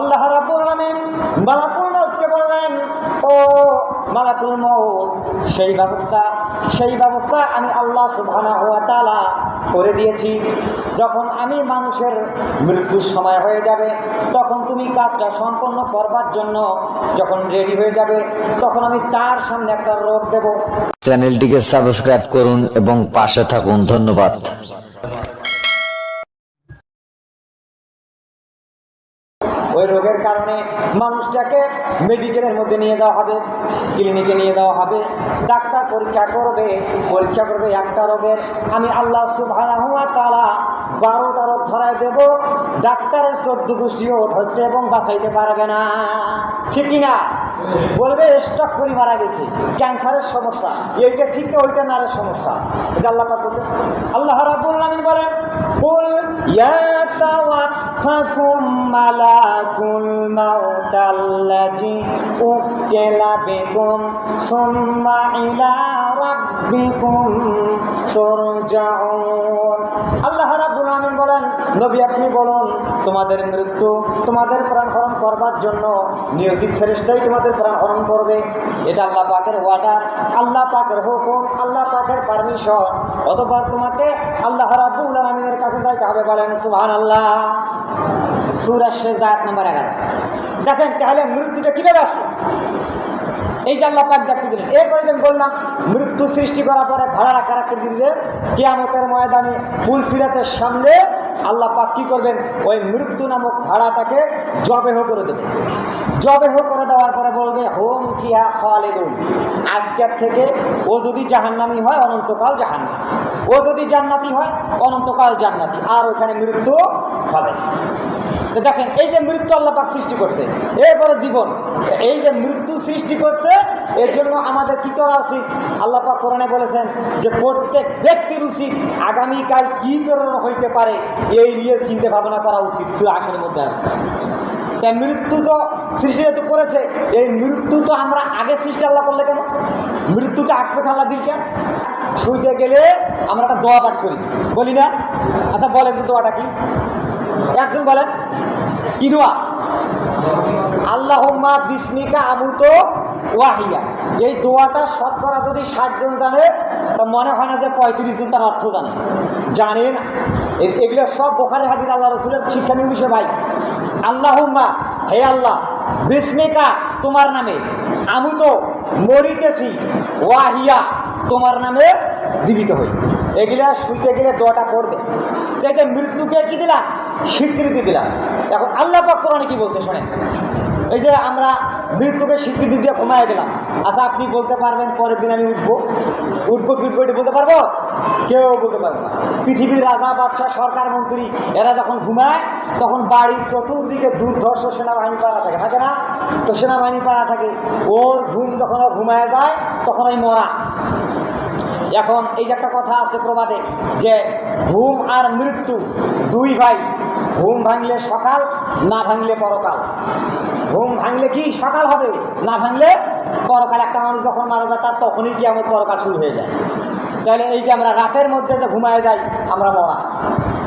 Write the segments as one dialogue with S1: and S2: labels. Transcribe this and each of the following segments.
S1: আল্লাহ রাব্বুল আলামিন মালাকুল মউতকে বললেন, ও মালাকুল মউত, সেই ব্যবস্থা সেই ব্যবস্থা আমি আল্লাহ সুবহানাহু ওয়া তালা করে দিয়েছি। যখন আমি মানুষের মৃত্যুর সময় হয়ে যাবে, তখন তুমি কাজটা সম্পন্ন করবার জন্য যখন রেডি হয়ে যাবে, তখন আমি তার সামনে একটা রোগ দেব।
S2: চ্যানেলটিকে সাবস্ক্রাইব করুন এবং পাশে থাকুন। ধন্যবাদ
S1: ওই রোগের কারণে মানুষটাকে মেডিকেলের মধ্যে নিয়ে যাওয়া হবে, ক্লিনিকে নিয়ে যাওয়া হবে, ডাক্তার পরীক্ষা করবে পরীক্ষা করবে একটা রোগের। আমি আল্লাহ ওয়া তাআলা বারোটা রোগ ধরায় দেব, ডাক্তারের চোদ্দ গোষ্ঠীও ধরতে এবং বাঁচাইতে পারবে না। ঠিক না বলবে, স্টক করে মারা গেছে, ক্যান্সারের সমস্যা। এইটা ঠিক না, ওইটা নারের সমস্যা। আল্লাহ বলতেছে, আল্লাহ বলেন, কুল ইয়াতাওয়াফাকুম মালাকুল মাউতাল্লাজি উকিলা বিকুম সুম্মা ইলা রাব্বিকুম তুরজাউন। আল্লাহ আলামিন বলেন, নবী আপনি বলুন, তোমাদের মৃত্যু তোমাদের প্রাণ হরণ করবার জন্য নিয়োজিত ফেরেশতাই তোমাদের প্রাণ হরণ করবে। এটা আল্লাহ পাকের ওয়ার্ডার আল্লাহ পাকের হুকুম, আল্লাহ পাকের পারমিশন অতবার তোমাকে আল্লাহ রাব্বুল আলামিনের কাছে যাইতে হবে বলেন, সুবহানাল্লাহ। সূরা শেষ আয়াত নাম্বার 11 দেখেন, তাহলে মৃত্যুটা কীভাবে আসলো? এই যে আল্লাহ পাক দেখতে দিলেন। এরপরে যে আমি বললাম, মৃত্যু সৃষ্টি করার পরে ভাড়া রাখা রাখতে দিলেন। কেয়ামতের ময়দানে ফুল সিরাতের সামনে আল্লাহ পাক কী করবেন? ওই মৃত্যু নামক ভাড়াটাকে জবেহ করে দেবেন। জবেহ করে দেওয়ার পরে বলবে, হোম ফিয়া খালেদুন। আজকের থেকে ও যদি জাহান্নামি হয়, অনন্তকাল জাহান্নাম। ও যদি জান্নাতি হয়, অনন্তকাল জান্নাতি। আর ওখানে মৃত্যু হবে। তো দেখেন, এই যে মৃত্যু আল্লাহ পাক সৃষ্টি করছে, এরপরে জীবন। এই যে মৃত্যু সৃষ্টি করছে, এর জন্য আমাদের কি করা উচিত? আল্লাহ পাক কোরআনে বলেছেন যে প্রত্যেক ব্যক্তির উচিত আগামীকাল কি প্রেরণা হইতে পারে, এই নিয়ে চিন্তা ভাবনা করা উচিত। আসনের মধ্যে আসছে। তাই মৃত্যু তো সৃষ্টি যেহেতু করেছে, এই মৃত্যু তো আমরা আগে সৃষ্টি আল্লাহ করলে কেন? মৃত্যুটা আঁকবে আল্লাহ দিল কেন শুইতে গেলে আমরা একটা দোয়া পাঠ করি। বলি না? আচ্ছা বলেন তো দোয়াটা কি? একজন বলেন? কি দোয়া? আল্লাহম্মা বিস্মিকা আমুত ওয়াহিয়া। এই দোয়াটা শতকরা যদি ষাট জন তা মনে হয় না যে পঁয়ত্রিশ জন তার অর্থ জানে। জানেন? এগুলো সব বোখারে হাদিস আল্লাহ রসুলের শিক্ষণীয় বিষয় ভাই। আল্লাহম্মা, হে আল্লাহ, বিস্মিকা তোমার নামে আমি তো মরিতেছি, ওয়াহিয়া তোমার নামে জীবিত হই। এগুলা শুইতে গেলে দোয়াটা পড়বে। তো এই যে মৃত্যুকে কি দিলাম? স্বীকৃতি দিলাম। এখন আল্লাহ পাক কোরআনে কি বলছে শোনেন? এই যে আমরা মৃত্যুকে স্বীকৃতি দিয়ে ঘুমায় গেলাম। আচ্ছা আপনি বলতে পারবেন পরের দিন আমি উঠবো? উঠবো ফিরবো এটা বলতে পারব? কেউ বলতে পারবে না। পৃথিবীর রাজা, বাদশাহ, সরকার, মন্ত্রী, এরা যখন ঘুমায়, তখন বাড়ির চতুর্দিকে দুর্ধর্ষ সেনাবাহিনী পাড়া থাকে। থাকে না? তো সেনাবাহিনী পাড়া থাকে। ওর ঘুম যখন ও ঘুমায় যায়, তখন ওই মরা। এখন এই যে একটা কথা আছে প্রবাদে, যে ঘুম আর মৃত্যু দুই ভাই। ঘুম ভাঙলে সকাল, না ভাঙলে পরকাল। ঘুম ভাঙলে কি সকাল হবে? না ভাঙলে পরকাল। একটা মানুষ যখন মারা যায়, তার তখনই কি আমার পরকাল শুরু হয়ে যায়। তাহলে এই যে আমরা রাতের মধ্যে যে ঘুমায় যাই, আমরা মরা।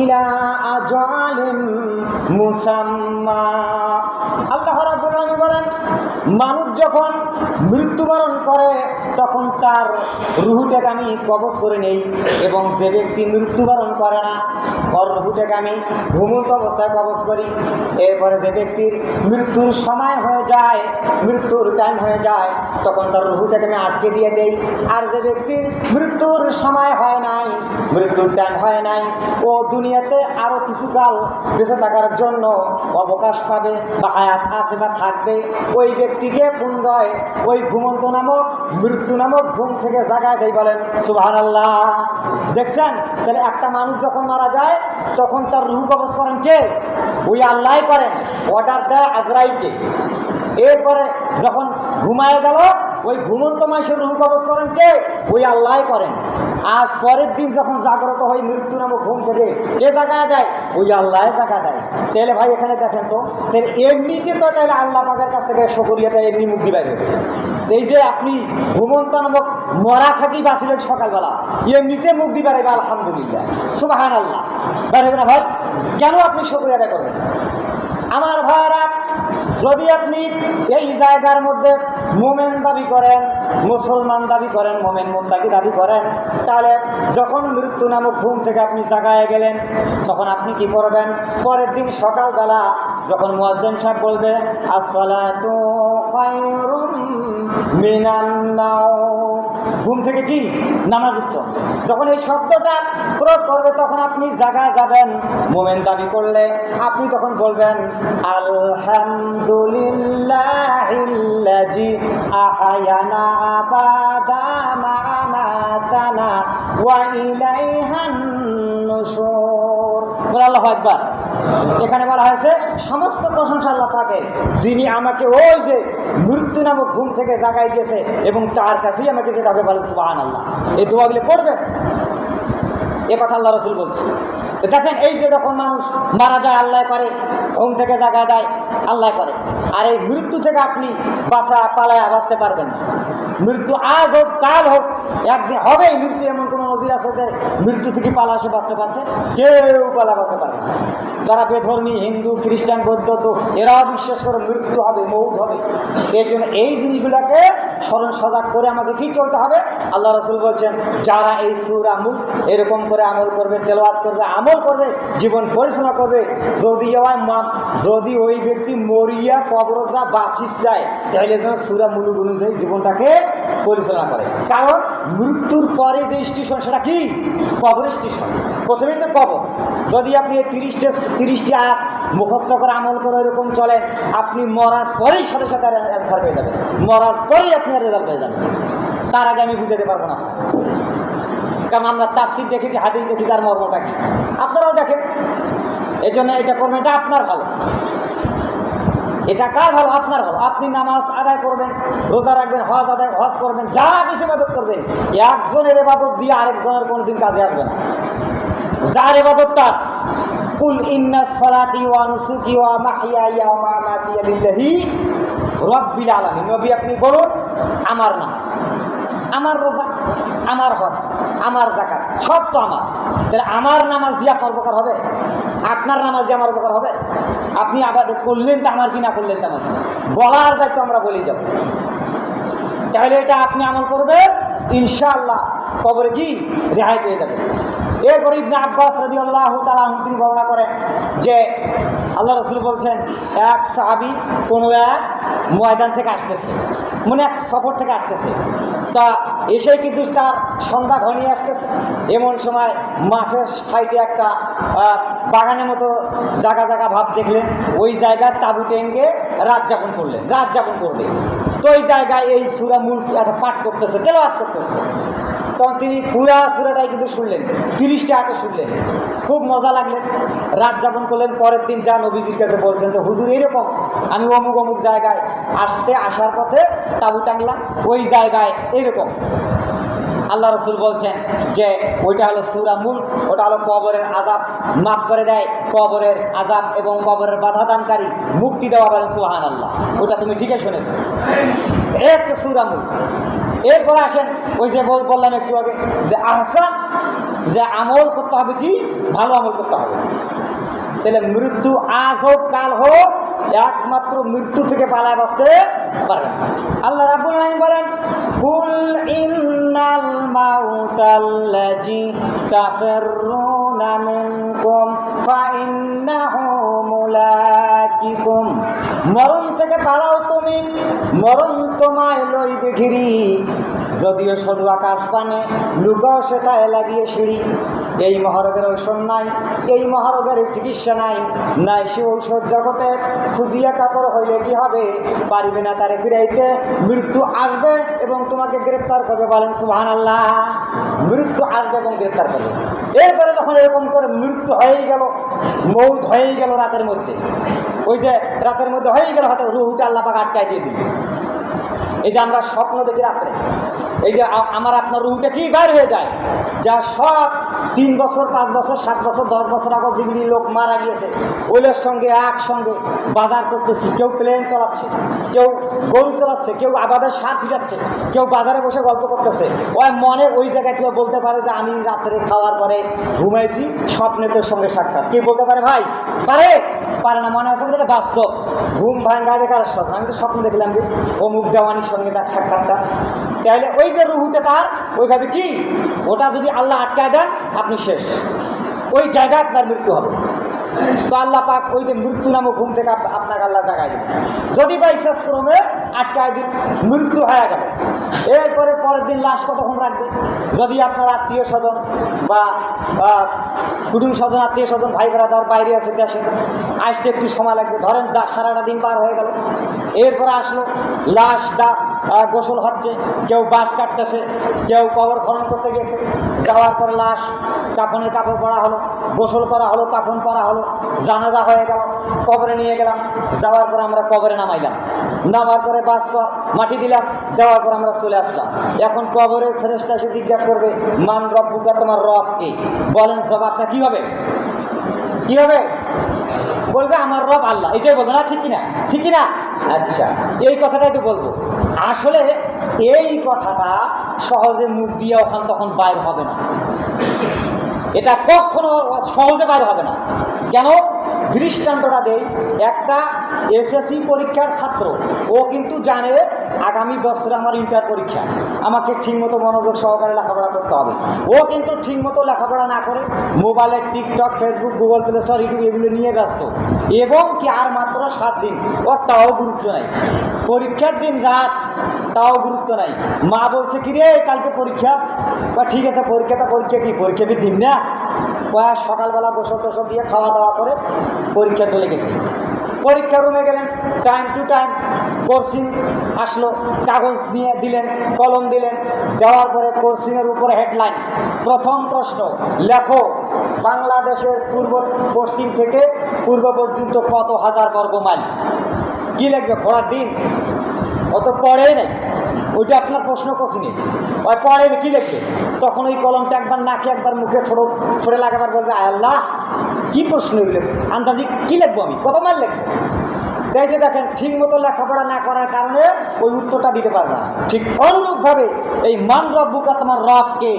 S1: ইলা আজালিম মুসাম্মা। আল্লাহ রাব্বুল আলামিন বলেন, মানুষ যখন মৃত্যুবরণ করে, তখন তার রুহুটাকে আমি কবজ করে নেই এবং যে ব্যক্তি মৃত্যুবরণ করে না, ওর রুহুটাকে আমি ঘুমন্ত অবস্থায় কবজ করি। এরপরে যে ব্যক্তির মৃত্যুর সময় হয়ে যায়, মৃত্যুর টাইম হয়ে যায়, তখন তার রুহুটাকে আমি আটকে দিয়ে দেই। আর যে ব্যক্তির মৃত্যুর সময় হয় নাই, মৃত্যুর টাইম হয় নাই, ও দুনিয়াতে আরও কিছুকাল বেঁচে থাকার জন্য অবকাশ পাবে বা হায়াত আছে বা থাকবে, ওই ব্যক্তিকে পুনরায় ওই ঘুমন্ত নামক, মৃত্যু নামক ঘুম থেকে জাগায় দেয় বলেন। সুবাহান আল্লাহ দেখছেন? তাহলে একটা মানুষ যখন মারা যায়, তখন তার রুহ কবজ করেন কে? ওই আল্লাহ করেন। অর্ডার দেয় আজরাইলকে। এরপরে যখন ঘুমায় গেল ওই ঘুমন্ত মানুষের রুহ কবজ করেন কে? ওই আল্লাহ করেন। আর পরের দিন যখন জাগ্রত হয় মৃত্যু নামক ঘুম থেকে, কে জায়গায় দেয়? ওই আল্লাহ জায়গা দেয়। তাহলে ভাই, এখানে দেখেন তো, তাহলে এমনিতে তো তাহলে আল্লাহ পাকের কাছ থেকে শকরিয়াটা এমনি মুক্তি বাইরে হবে এই যে আপনি ঘুমন্ত নামক মরা থাকি বাঁচিলেন সকালবেলা, এমনিতে মুক্তি বেড়াইবে আলহামদুলিল্লাহ। সুবাহান আল্লাহ বেড়াবে না ভাই, কেন আপনি শকরিয়াটা করবেন? আমার ভাইরা যদি আপনি এই জায়গার মধ্যে মোমেন দাবি করেন মুসলমান দাবি করেন, মোমেন মোত্তাকি দাবি করেন। তাহলে যখন মৃত্যু নামক ঘুম থেকে আপনি জাগায় গেলেন, তখন আপনি কি করবেন? পরের দিন সকালবেলা যখন মুয়াজ্জেম সাহেব বলবে মিনান নাওম। ঘুম থেকে কি? নামাজ উত্তম যখন এই শব্দটা প্রয়োগ করবে, তখন আপনি জায়গায় যাবেন। মোমেন দাবি করলে আপনি তখন বলবেন আলহামদুলিল্লাহিল্লাজি ওয়া ইলাইহান নুশুর বলে আল্লাহু আকবার। এখানে বলা হয়েছে, সমস্ত প্রশংসা আল্লাহ পাকের, যিনি আমাকে ওই যে মৃত্যু নামক ঘুম থেকে জাগাই দিয়েছে এবং তার কাছেই আমাকে যেতে হবে বলেন সুবাহান আল্লাহ এই দোয়াগুলি পড়বে এ কথা আল্লাহ রসুল বলছে। দেখেন, এই যে যখন মানুষ মারা যায়, আল্লাহ করে, ঘুম থেকে জায়গা দেয়, আল্লাহ করে। আর এই মৃত্যু থেকে আপনি বাঁচা, পালায় বাঁচতে পারবেন না। মৃত্যু আজ হোক, কাল হোক, একদিন হবে মৃত্যু। এমন কোনো নজির আছে যে মৃত্যু থেকে পালা সে বাঁচতে পারছে? কেউ পালা বাঁচতে পারবে যারা বেধর্মী, হিন্দু, খ্রিস্টান, বৌদ্ধ, তো এরাও বিশ্বাস করে মৃত্যু হবে মৌধ হবে। এই জন্য এই জিনিসগুলোকে স্মরণ সজাগ করে আমাকে কি চলতে হবে? আল্লাহ রসুল বলছেন, যারা এই সুর আমুল এরকম করে আমল করবে তেলোয়াত করবে, আমল করবে, জীবন পরিচালনা করবে, যদি যদি ওই ব্যক্তি মরিয়া কবরজা বাসিস যায়, তাহলে যেন সুরা মুলুক অনুযায়ী জীবনটাকে পরিচালনা করে। কারণ মৃত্যুর পরে যে স্টেশন, সেটা কি? কবর স্টেশন। প্রথমেই তো কবর। যদি আপনি এই তিরিশটা তিরিশটি আয়াত মুখস্থ করে আমল করে এরকম চলেন, আপনি মরার পরেই সাথে সাথে অ্যান্সার পেয়ে যাবেন। মরার পরেই আপনি রেজাল্ট পেয়ে যাবেন তার আগে আমি বুঝাতে পারব না। কারণ আমরা তাফসির দেখেছি, হাদিস দেখেছি আর মর্মটা কি? আপনারাও দেখেন। এই জন্য এটা করবেন, এটা আপনার ভালো। এটা কার ভালো? আপনার ভালো। আপনি নামাজ আদায় করবেন, রোজা রাখবেন, হজ আদায়, হজ করবেন, যা কিছু ইবাদত করবেন, একজনের এবাদত দিয়ে আরেকজনের কোনোদিন কাজে আসবে না। যার এবাদত তার। কুল ইন্না রব্বিল আলামিন। নবী আপনি বলুন আমার নামাজ, আমার রোজা, আমার হজ, আমার জাকাত সব তো আমার। তাহলে আমার নামাজ দিয়ে আপনার উপকার হবে? আপনার নামাজ দিয়ে আমার উপকার হবে? আপনি আবার করলেন তো আমার কি না করলেন তো আমার বলার দায়িত্ব আমরা বলি যাব। তাহলে এটা আপনি আমল করবেন, ইনশাআল্লাহ কবরে কি? রেহাই পেয়ে যাবেন। এরপরে ইবনে আব্বাস রাজি আল্লাহ তালা তিনি বর্ণনা করেন যে, আল্লাহ রসুল বলছেন, এক সাহাবি কোনো এক ময়দান থেকে আসতেছে। মানে এক সফর থেকে আসতেছে। তা এসে কিন্তু তার সন্ধ্যা ঘনিয়ে আসতেছে। এমন সময় মাঠের সাইডে একটা বাগানের মতো জায়গা জায়গা ভাব দেখলেন। ওই জায়গায় তাবু টেঙ্গে রাত যাপন করলেন, রাত যাপন করলেন। তো ওই জায়গায় এই সুরা মূল একটা পাঠ করতেছে, তেলাওয়াত করতেছে। তখন তিনি পুরা সুরাটাই কিন্তু শুনলেন, তিরিশটা আগে শুনলেন। খুব মজা লাগলেন রাত যাপন করলেন, পরের দিন যান নবীজির কাছে বলছেন যে, হুজুর, এরকম আমি অমুক অমুক জায়গায় আসতে, আসার পথে তাবু টাংলা, ওই জায়গায় এরকম। আল্লাহ রসুল বলছেন যে ওইটা হলো সুরা মূল, ওটা হলো কবরের আজাব মাফ করে দেয়, কবরের আজাব এবং কবরের বাধা দানকারী মুক্তি দেওয়া বলেন সুহান আল্লাহ ওটা তুমি ঠিকই শুনেছো। এই হচ্ছে সুরা মূল। এরপরে আসেন ওই যে বল- বললাম একটু আগে যে আহসান, যে আমল করতে হবে কি? ভালো আমল করতে হবে। তাহলে মৃত্যু আজ হোক কাল হোক একমাত্র মৃত্যু থেকে পালায় বাঁচতে পারবে না। আল্লাহ রাব্বুল আলামিন বলেন, কুল ইন্নাল মাউতাল্লাজি তাফিরুনা মিনকুম, ফাইন্নাহু মুলাকিকুম। মরণ থেকে পালাও তুমি, মরণ তোমায় লইবে ঘিরি। যদিও শুধু আকাশ পানে, লুকাও সেটায় লাগিয়ে সিঁড়ি। এই মহারোগের ঔষধ নাই, এই মহারোগের চিকিৎসা নাই নাই সে ঔষধ জগতে। খুঁজিয়া কাতর হইলে কি হবে? পারিবে না তারে ফিরাইতে। মৃত্যু আসবে এবং তোমাকে গ্রেপ্তার করবে। বলেন সুহান আল্লাহ মৃত্যু আসবে এবং গ্রেপ্তার করবে। এরপরে যখন এরকম করে মৃত্যু হয়েই গেল, মৌত হয়েই গেল রাতের মধ্যে। ওই যে রাতের মধ্যে হয়েই গেল হয়তো রুহুটা আল্লাহ পাক আটকায় দিয়ে দিল। এই যে আমরা স্বপ্ন দেখি রাত্রে। এই যে আমার আপনার রুহটা কি বাইর হয়ে যায়? যা সব তিন বছর, পাঁচ বছর, সাত বছর, দশ বছর আগে যেগুলি লোক মারা গিয়েছে, ওইলের সঙ্গে একসঙ্গে বাজার করতেছি। কেউ প্লেন চালাচ্ছে, কেউ গরু চালাচ্ছে, কেউ আবাদের সার ছিটাচ্ছে, কেউ বাজারে বসে গল্প করতেছে। ওই মনে ওই জায়গায় কেউ বলতে পারে যে আমি রাত্রে খাওয়ার পরে ঘুমাইছি স্বপ্নেতের সঙ্গে সাক্ষাৎ। কে বলতে পারে ভাই? পারে? পারে না, মনে হচ্ছে যেটা বাস্তব। ঘুম ভাঙ্গা দেখার স্বপ্ন? আমি তো স্বপ্ন দেখলাম যে অমুক দেওয়ানির সঙ্গে তার সাক্ষাৎটা তাহলে ওই যে রুহুটা তার, ওইভাবে কি? ওটা যদি আল্লাহ আটকায় দেন, আপনি শেষ। ওই জায়গায় আপনার মৃত্যু হবে। তো আল্লাহ পাক ওই যে মৃত্যু নামক ঘুম থেকে আপ- আপনাকে আল্লাহ জাগায় দিন যদি বা শেষ ক্রমে আটকায় দিন মৃত্যু হয়ে গেল। এরপরে পরের দিন লাশ কতক্ষণ রাখবে? যদি আপনার আত্মীয় স্বজন বা কুটুম স্বজন, আত্মীয় স্বজন, ভাই ব্রাদার বাইরে আছে দেশে, আসতে একটু সময় লাগবে। ধরেন দা- সারাটা দিন পার হয়ে গেল। এরপরে আসলো, লাশ দা গোসল হচ্ছে, কেউ বাঁশ কাটতেছে, কেউ কবর খনন করতে গেছে, যাওয়ার পর লাশ কাফনের কাপড় পরা হলো, গোসল করা হলো, কাফন পরা হলো, জানাজা হয়ে গেল, কবরে নিয়ে গেলাম, যাওয়ার পর আমরা কবরে নামাইলাম। নামার পরে বাস কর মাটি দিলাম, দেওয়ার পর আমরা চলে আসলাম। এখন কবরে ফেরেস্তা এসে জিজ্ঞাসা করবে, মান রব বুকা তোমার রব কে? বলেন সব আপনার কি হবে? কি হবে? বলবে, আমার রব আল্লাহ। এটাই বলবে, না, ঠিক কিনা? ঠিক কিনা? আচ্ছা এই কথাটাই তো বলব। আসলে এই কথাটা সহজে মুখ দিয়ে ওখান তখন বাইর হবে না। এটা কখনো সহজে বাইর হবে না। কেন? দৃষ্টান্তটা দেই। একটা এসএসসি পরীক্ষার ছাত্র, ও কিন্তু জানে আগামী বছরে আমার ইন্টার পরীক্ষা। আমাকে ঠিকমতো মনোযোগ সহকারে লেখাপড়া করতে হবে। ও কিন্তু ঠিকমতো লেখাপড়া না করে মোবাইলে TikTok Facebook Google play store YouTube এগুলো নিয়ে ব্যস্ত। এবং কি আর মাত্র সাত দিন। ওর তাও গুরুত্ব নাই। পরীক্ষার দিন রাত তাও গুরুত্ব নাই। মা বলছে কি রে কালকে পরীক্ষা? বা ঠিক আছে পরীক্ষাটা পরীক্ষা কি? পরীক্ষা কি দিন না? কয়া সকালবেলা গোসল টোসল দিয়ে খাওয়া দাওয়া করে পরীক্ষা চলে গেছে। পরীক্ষা রুমে গেলেন টাইম টু টাইম কোর্সিং আসলো, কাগজ দিয়ে দিলেন, কলম দিলেন, দেওয়ার পরে কোর্সিংয়ের উপরে হেডলাইন প্রথম প্রশ্ন, লেখো, বাংলাদেশের পূর্ব পশ্চিম থেকে পূর্ব পর্যন্ত কত হাজার বর্গ মাইল কী লিখবে? ঘোরার দিন অত পড়েই নাই। ওইটা আপনার প্রশ্ন কষিনি ওই পড়ে কি লিখবে তখন ওই কলমটা একবার নাকে একবার মুখে ছোটো ছোটে লাগাবার বলবে আয় আল্লাহ, কী প্রশ্ন এগুলো? আন্দাজি কী লিখব আমি? কত মাল লিখব? যে দেখেন, ঠিক মতো লেখাপড়া না করার কারণে ওই উত্তরটা দিতে পারবে না। ঠিক অনুরূপভাবে এই মান রব্বুকা তোমার রবকে,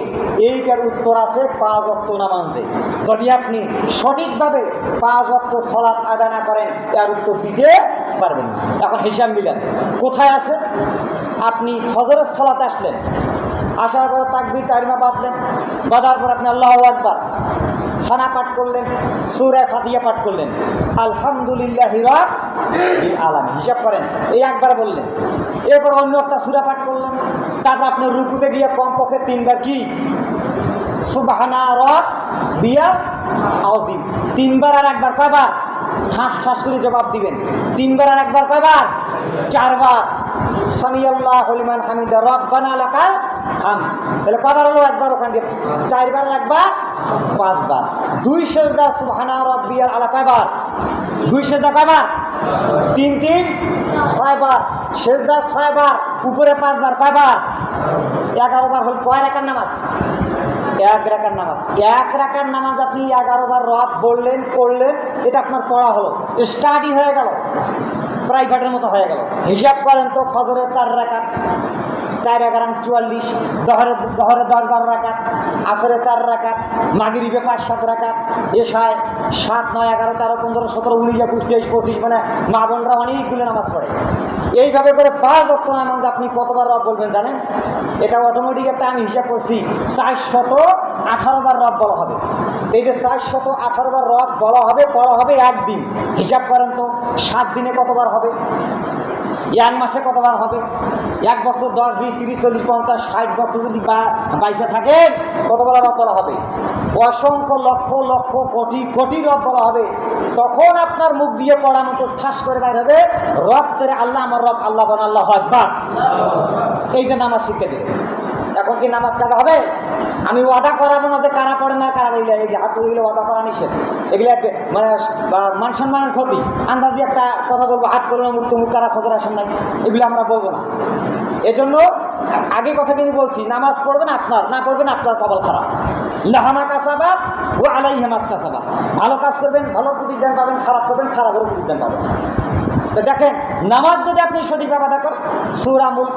S1: এইটার উত্তর আছে পাঁচ অক্ত নামাজে। যদি আপনি সঠিকভাবে পাঁচ অক্ত সলাৎ আদা না করেন, তার উত্তর দিতে পারবেন এখন হিসাব মিলান, কোথায় আছে? আপনি ফজরের সলাতে আসলেন, আসার পরে তাকবির তারিমা বাঁধলেন, বাঁধার পর আপনি আল্লাহ একবার সানা পাঠ করলেন সুরায় ফাতিয়া পাঠ করলেন। আলহামদুলিল্লাহ হিরাব আলাম হিসাব করেন। এই একবার বললেন। এরপর অন্য একটা সুরা পাঠ করলেন। তারপর আপনি রুকুতে গিয়ে কমপক্ষে তিনবার কি? সুবাহানা রব বিয়া আজিম তিনবার আর একবার কয়বার? ঠাস ঠাস করে জবাব দিবেন। তিনবার আর একবার কয়বার? চারবার। সামিয়াল্লাহ হলিমান হামিদা রব্বানা লাকাল হাম। তাহলে কয়বার হলো? একবার ওখান দিয়ে। চারবার একবার? পাঁচবার। দুই সেজদা সুবহানা রব্বিয়াল আলা কয়বার? দুই সেজদা কয়বার? তিন তিন? ছয়বার। সেজদা ছয়বার, উপরে পাঁচবার, কয়বার? এগারো বার হল কয় রেখার নামাজ? এক রাখার নামাজ। এক রাখার নামাজ আপনি এগারো বার রব বললেন, করলেন, এটা আপনার পড়া হলো। স্টাডি হয়ে গেল। প্রাইভেটের মতো হয়ে গেল। হিসাব করেন তো ফজরের চার রাকাত। চার এগারো চুয়াল্লিশ দহরে দহরে দশ বারো রাকাত, আসরে চার রাকাত, মাগিরিবে পাঁচ সাত রাকাত, এশায় সাত, নয়, এগারো, তেরো, পনেরো, সতেরো, উনিশ, একুশ, তেইশ, পঁচিশ মানে মা বোনরা অনেকগুলো নামাজ পড়ে। এইভাবে করে পাঁচ অক্ট নামাজ আপনি কতবার রব বলবেন জানেন? এটা অটোমেটিক একটা আমি হিসাব করছি চারশত আঠারো বার রব বলা হবে। এই যে চারশত আঠারো বার রব বলা হবে, পড়া হবে একদিন। হিসাব করেন তো, সাত দিনে কতবার হবে? এক মাসে কতবার হবে? এক বছর দশ, বিশ, তিরিশ, চল্লিশ, পঞ্চাশ, ষাট বছর যদি বাইশে থাকেন কতবার রব বলা হবে? অসংখ্য লক্ষ লক্ষ, কোটি কোটি রব বলা হবে। তখন আপনার মুখ দিয়ে পড়া মতো ঠাস করে বাইর হবে, রব তেরে আল্লাহ, আমার রব আল্লাহ বন আল্লাহ একবার। এই যে নামাজ শিখে এখন এখন কি নামাজ কাজা হবে? আমি ওয়াদা করাবো না যে কারা পড়ে না কারা এগুলো এই হাত এগুলো ওয়াদা করা নিষেধ। এগুলো মানে মান সম্মানের ক্ষতি। আন্দাজি একটা কথা বলব, হাত মুক্ত মুখ কারা ফজর আসেন নাই, এগুলো আমরা বলব না। এজন্য আগে কথা কিন্তু বলছি, নামাজ পড়বেন আপনার, না পড়বেন আপনার কবল খারাপ। লাহামা কাসাবাদ ও আলাই হেমাত কাসাবাদ ভালো কাজ করবেন, ভালো প্রতিদান পাবেন, খারাপ করবেন, খারাপেরও প্রতিদান পাবেন। তো দেখেন, নামাজ যদি আপনি সঠিকভাবে আদা করেন, সুর আমল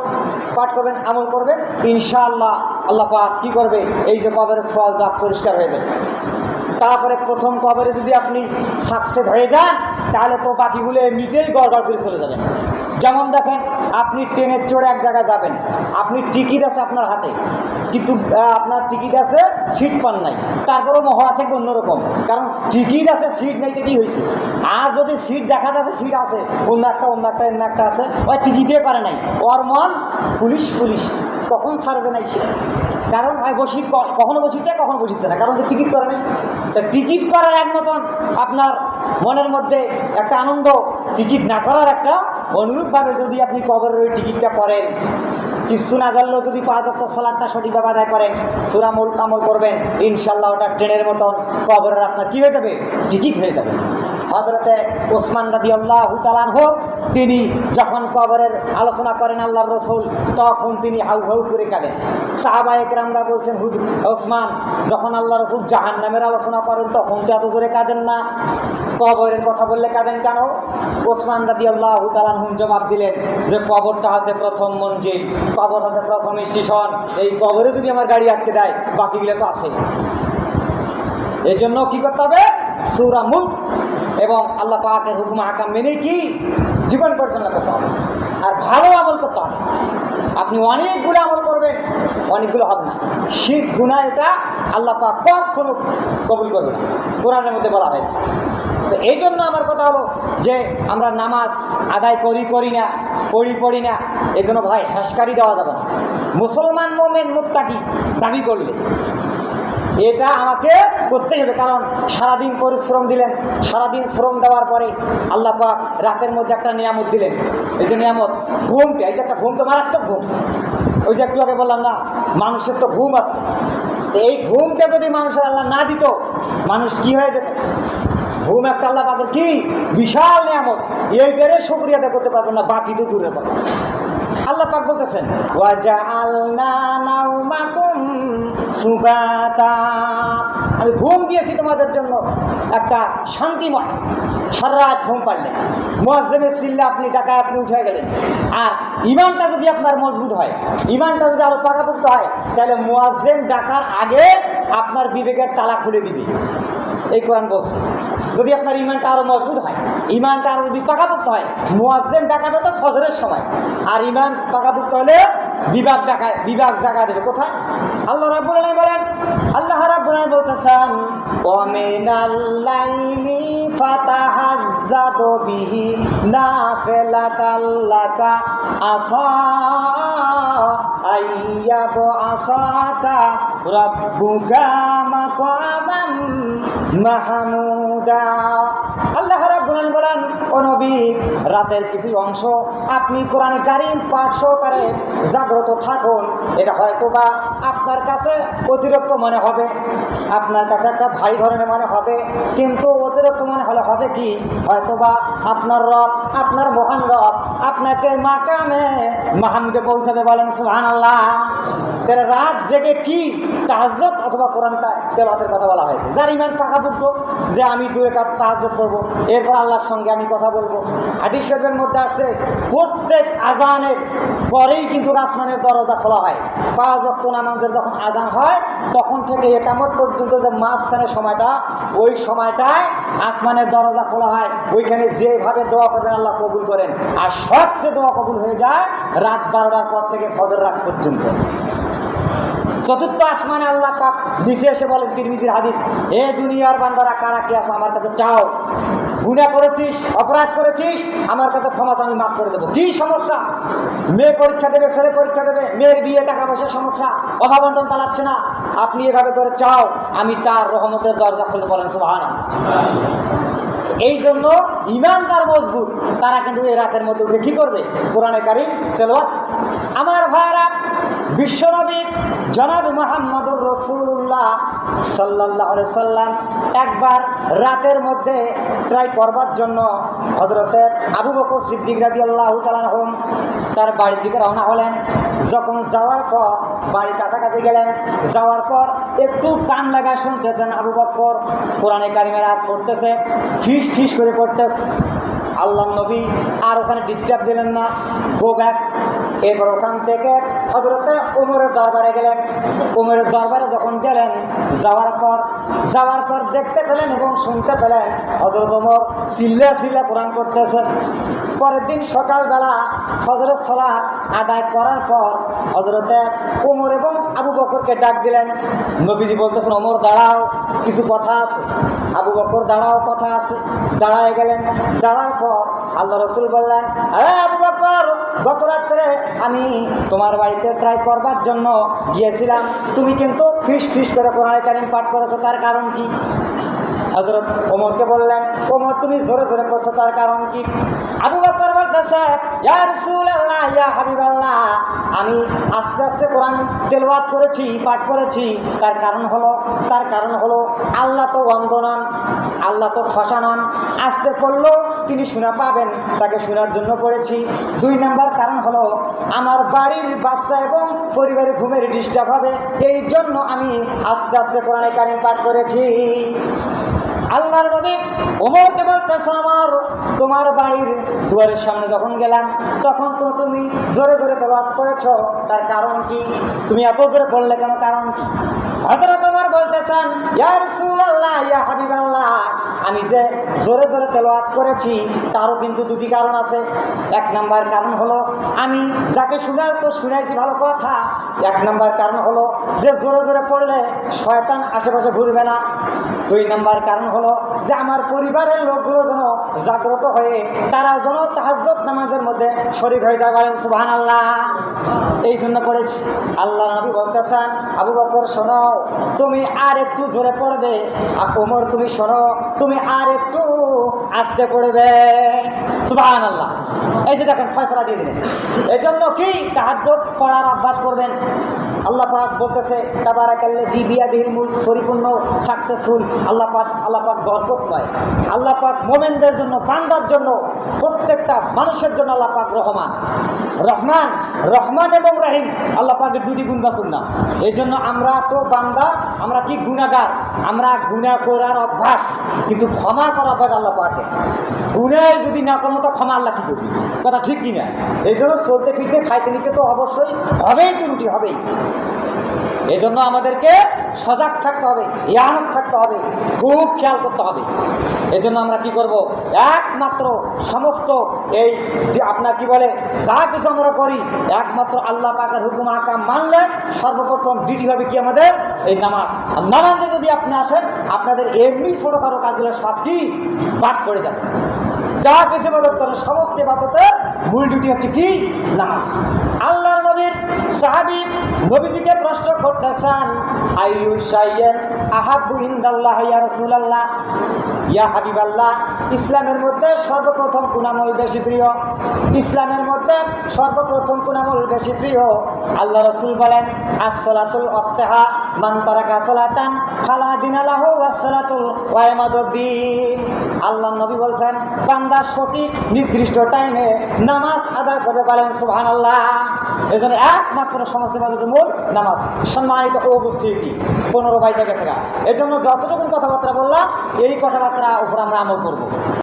S1: পাঠ করবেন, আমল করবেন, ইনশাআল্লাহ আল্লাহ পাক কী করবে? এই যে কবের সল যা পরিষ্কার হয়ে যাবে। তারপরে প্রথম কবরে যদি আপনি সাকসেস হয়ে যান, তাহলে তো বাকিগুলো এমনিতেই গড়গড় করে চলে যাবেন যেমন দেখেন, আপনি ট্রেনের চড়ে এক জায়গায় যাবেন। আপনি টিকিট আছে আপনার হাতে, কিন্তু আপনার টিকিট আছে সিট পান নাই। তারপরেও মহড়া থেকে অন্যরকম। কারণ টিকিট আছে সিট নাই কি হয়েছে? আর যদি সিট দেখা যাচ্ছে সিট আছে, অন্য একটা অন্য একটা অন্য একটা আছে, ওই টিকিটে পারে নাই। ওর মন পুলিশ পুলিশ। কখন ছাড়বে নাই সে কারণ হয় বসি কখনো বসিছে কখনো বসিছে না। কারণ টিকিট করে নাই। তা টিকিট করার এক মতন আপনার মনের মধ্যে একটা আনন্দ, টিকিট না করার একটা অনুরূপভাবে যদি আপনি কবরের ওই টিকিটটা করেন কিছু না জানলেও যদি পাঁচত্ব সলাটটা সঠিকভাবে আদায় করেন, সুরামল আমল করবেন ইনশাল্লাহ ওটা ট্রেনের মতন কবরের আপনার কী হয়ে যাবে? টিকিট হয়ে যাবে। হজরতে ওসমান রাদি আল্লাহ হোক তিনি যখন কবরের আলোচনা করেন আল্লাহর রসুল, তখন তিনি হাউ হাউ করে কাঁদেন। সাহাবা একরামরা বলছেন, হুজুর, ওসমান, যখন আল্লাহ রসুল জাহান নামের আলোচনা করেন, তখন তো এত জোরে কাঁদেন না। কবরের কথা বললে কাঁদেন কেন? ওসমান রাদি আল্লাহ হুম জবাব দিলেন যে, কবরটা আছে প্রথম মঞ্জিল, কবর আছে প্রথম স্টেশন। এই কবরে যদি আমার গাড়ি আটকে দেয়, বাকিগুলো তো আছে। এই জন্য কী করতে হবে? সুরা মুল্ক এবং আল্লাহ পাকের হুকুম হাকাম মেনে কি? জীবন পরিচালনা করতে হবে। আর ভালো আমল করতে হবে। আপনি অনেকগুলো আমল করবেন, অনেকগুলো হবে না। শিখ গুণা এটা আল্লাহ পাক কখনো কবুল করবে না। কোরআনের মধ্যে বলা হয়েছে। তো এই জন্য আমার কথা হলো যে আমরা নামাজ আদায় করি করি না, পড়ি পড়ি না এই জন্য ভাই হ্যাসকারি দেওয়া যাবে না। মুসলমান মোমেন মুত্তাকি দাবি করলে এটা আমাকে করতেই হবে, কারণ সারাদিন পরিশ্রম দিলেন, সারাদিন শ্রম দেওয়ার পরে আল্লাহ পাক রাতের মধ্যে একটা নিয়ামত দিলেন। এই যে নিয়ামত, ঘুমটা, এই যে একটা ঘুম তো মারাত্মক ঘুম। ওই যে একটু আগে বললাম না, মানুষের তো ঘুম আছে। এই ঘুমটা যদি মানুষের আল্লাহ না দিত, মানুষ কি হয়ে যেত? ঘুম একটা আল্লাহ পাকের কি? বিশাল নিয়ামত। এইটারে শুক্রিয়া আদায় করতে পারব না, বাকি তো দূরের কথা। আল্লাহ পাক বলতেছেন ওয়াজআলনা নাওমাকুম সুবাতা আমি ঘুম দিয়েছি তোমাদের জন্য একটা শান্তিময়। সারা রাত ঘুম পারলেন মোয়াজ্জেমের সিল্লা আপনি টাকায় আপনি উঠে গেলেন। আর ইমানটা যদি আপনার মজবুত হয়, ইমানটা যদি আরও পাকাপোক্ত হয়, তাহলে মোয়াজ্জেম ডাকার আগে আপনার বিবেকের তালা খুলে দিবে। এই কোরআন বলছে, যদি আপনার ইমানটা আরও মজবুত হয়, ইমানটা আরও যদি পাকাপোক্ত হয়, মুয়াজ্জেম ডাকাটা তো ফজরের সময়। আর ইমান পাকাপোক্ত হলে বিভাগ ডাকায় বিভাগ জায়গা দেবে। কোথায়? আল্লাহ রাব্বুল আলামিন বলেন, আল্লাহ রাব্বুল আলামিন বলতেছেন ওয়া মিনাল লাইলি ফাতাহাজ্জাদ বিহি নাফিলাতাল্লাকা আসা আইয়াব আসাকা রাব্বুকা মাকামাম মাহমুদা। আল্লাহ রাব্বুল বলেন, ও নবী, রাতের কিছু অংশ আপনি কোরআনে কারিম পাঠ সহকারে জাগ্রত থাকুন। এটা হয়তো বা আপনার কাছে অতিরিক্ত মনে হবে, আপনার কাছে একটা ভারী ধরনের মনে হবে, কিন্তু অতিরিক্ত মনে হলে হবে কি? হয়তো বা আপনার রব, আপনার মহান রব আপনাকে মাকামে মাহমুদে পৌঁছাবে বলেন, সুবহানাল্লাহ। তাহলে রাত জেগে কি? তাহাজত অথবা কোরআন তেলাতের কথা বলা হয়েছে। যার ইমান পাকাপুক্ত যে আমি দূরে কাপ তাহাজ্জত করব। এরপর আল্লাহর সঙ্গে আমি কথা বলব। হাদিস মধ্যে আছে প্রত্যেক আজানের পরেই কিন্তু আসমানের দরজা খোলা হয়। পাঁচ অক্ত নামাজের যখন আজান হয়, তখন থেকে একামত পর্যন্ত যে মাঝখানে সময়টা, ওই সময়টায় আসমানের দরজা খোলা হয়। ওইখানে যেভাবে দোয়া করবেন আল্লাহ কবুল করেন। আর সবচেয়ে দোয়া কবুল হয়ে যায় রাত বারোটার পর থেকে ফজর রাত পর্যন্ত। চতুর্থ আসমানে আল্লাহ পাক নিচে এসে বলেন তিরমিজির হাদিস, এ দুনিয়ার বান্দারা কারা কি আসো আমার কাছে চাও? গুণা করেছিস, অপরাধ করেছিস, আমার কাছে ক্ষমা আমি মাফ করে দেবো। কি সমস্যা? মেয়ে পরীক্ষা দেবে, ছেলে পরীক্ষা দেবে, মেয়ের বিয়ে, টাকা পয়সার সমস্যা অভাবন্টন চালাচ্ছে না। আপনি এভাবে করে চাও, আমি তার রহমতের দরজা খুলতে বলেন সুবাহান এই জন্য ইমান যার মজবুত, তারা কিন্তু এই রাতের মধ্যে উঠে কি করবে? কোরআনে কারিম তেলাওয়াত। আমার ভাইরা বিশ্বনবী জনাব মোহাম্মদুর রসুল্লাহ সাল্লাহ সাল্লাম একবার রাতের মধ্যে ট্রাই করবার জন্য হজরতে আবু বকর সিদ্দিক রাজি আল্লাহ হোম তার বাড়ির দিকে রওনা হলেন। যখন যাওয়ার পর বাড়ির কাছাকাছি গেলেন। যাওয়ার পর একটু কান লাগা শুনতেছেন আবু বকর কোরআনে কারিমের হাত পড়তেছে, ফিস ফিস করে পড়তেছে। আল্লাহ নবী আর ওখানে ডিস্টার্ব দিলেন না। গো ব্যাক এরপর ওখান থেকে হজরতে উমরের দরবারে গেলেন। উমরের দরবারে যখন গেলেন, যাওয়ার পর যাওয়ার পর দেখতে পেলেন এবং শুনতে পেলেন হজরত উমর চিল্লা চিল্লা কোরআন করতেছে পরের দিন সকালবেলা হজরত সলা আদায় করার পর হজরতে উমর এবং আবু বকরকে ডাক দিলেন। নবীজি বলতেছেন, ওমর, দাঁড়াও, কিছু কথা আছে। আবু বকর, দাঁড়াও, কথা আছে। দাঁড়ায় গেলেন। দাঁড়ার পর আল্লাহ রসুল বললেন, আরে আবু বকর, গত রাত্রে আমি তোমার বাড়িতে ট্রাই করবার জন্য গিয়েছিলাম। তুমি কিন্তু ফিস ফিস করে কোরআনে কারিম পাঠ করেছ, তার কারণ কি? হজরত ওমরকে বললেন, ওমর, তুমি জোরে জোরে করছ তার কারণ কি? আবু বকর বলতেছে আমি আস্তে আস্তে কোরআন তেলাওয়াত করেছি, পাঠ করেছি, তার কারণ হলো, তার কারণ হলো আল্লাহ তো অন্ধ আল্লাহ তো ঠসা আস্তে পড়লেও তিনি শোনা পাবেন, তাকে শোনার জন্য পড়েছি। দুই নাম্বার কারণ হলো, আমার বাড়ির বাচ্চা এবং পরিবারের ঘুমের ডিস্টার্ব হবে এই জন্য আমি আস্তে আস্তে কোরআনে কারিম পাঠ করেছি। আল্লাহর নবী ওমরকে বলতেছে, আমার তোমার বাড়ির দুয়ারের সামনে যখন গেলাম, তখন তো তুমি জোরে জোরে তেলাওয়াত করেছ। তার কারণ কি? তুমি এত জোরে পড়লে কেন? কারণ কি? ওমর বলতেছেন রাসূলুল্লাহ, ইয়া আমি যে জোরে জোরে তেলাওয়াত করেছি, তারও কিন্তু দুটি কারণ আছে। এক নাম্বার কারণ হলো, আমি যাকে শোনার তো শুনেছি ভালো কথা। এক নাম্বার কারণ হলো, যে জোরে জোরে পড়লে শয়তান আশেপাশে ঘুরবে না। দুই নাম্বার কারণ হলো যে আমার পরিবারের লোকগুলো যেন জাগ্রত হয়ে তারা যেন তাহাজত নামাজের মধ্যে শরীর হয়ে যায় বলেন সুবহান আল্লাহ এই জন্য পড়েছি। আল্লাহ নবী বলতেছেন, আবু বকর, শোনো, তুমি আর একটু জোরে পড়বে। আর ওমর, তুমি শোনো, তুমি আর একটু আস্তে পড়বে। সুবহান আল্লাহ এই যে দেখেন, ফয়সলা দিয়ে দিলেন। এই জন্য কি তাহাজত পড়ার অভ্যাস করবেন? আল্লাহ পাক বলতেছে তাবারাকাল্লা জিবিয়া দিহিল মূল পরিপূর্ণ সাকসেসফুল আল্লাহ পাক আল্লাহ পাক বরকত পায়। আল্লাহ পাক মোমেনদের জন্য, বান্দার জন্য, প্রত্যেকটা মানুষের জন্য আল্লাহ পাক রহমান। রহমান রহমান এবং রাহিম আল্লাহ পাকের দুটি গুণ বাসুন না এই জন্য আমরা তো বান্দা, আমরা কি গুণাগার আমরা গুণা করার অভ্যাস, কিন্তু ক্ষমা করা অভ্যাস আল্লাহ পাকে। গুণায় যদি না করব তো ক্ষমা আল্লাহ কি করবি? কথা ঠিক কিনা? এই জন্য চলতে ফিরতে, খাইতে নিতে তো অবশ্যই হবেই ত্রুটি হবেই। এই জন্য আমাদেরকে সজাগ থাকতে হবে ইয়ানত থাকতে হবে, খুব খেয়াল করতে হবে। এই জন্য আমরা কি করব? একমাত্র সমস্ত এই যে আপনার কি বলে, যা কিছু আমরা করি, একমাত্র আল্লাহ পাকের হুকুম আকাম মানলে সর্বপ্রথম ডিটি হবে কি আমাদের? এই নামাজ। নামাজে যদি আপনি আসেন, আপনাদের এমনি ছোটোখাটো কাজগুলো সব কি? বাদ পড়ে যাবে যা কিছু করেন সমস্ত ইবাদতে মূল ডিউটি হচ্ছে কি? নামাজ। আল্লাহর নবীর প্রশ্ন ইয়া ইয়া হাবিবাল্লাহ, ইসলামের মধ্যে সর্বপ্রথম কুনামল বেশি প্রিয়? ইসলামের মধ্যে সর্বপ্রথম কুনামল বেশি প্রিয়? আল্লাহ রসুল বলেন আসলাতুল অত্তেহা আল্লাহ নবী বলছেন সঠিক নির্দিষ্ট টাইমে নামাজ আদায় একমাত্র ইবাদতের মূল নামাজ, সম্মানিত পনেরো বাইশে গেছে এই জন্য যতটুকু কথাবার্তা বললাম, এই কথাবার্তা উপর আমরা আমল করব।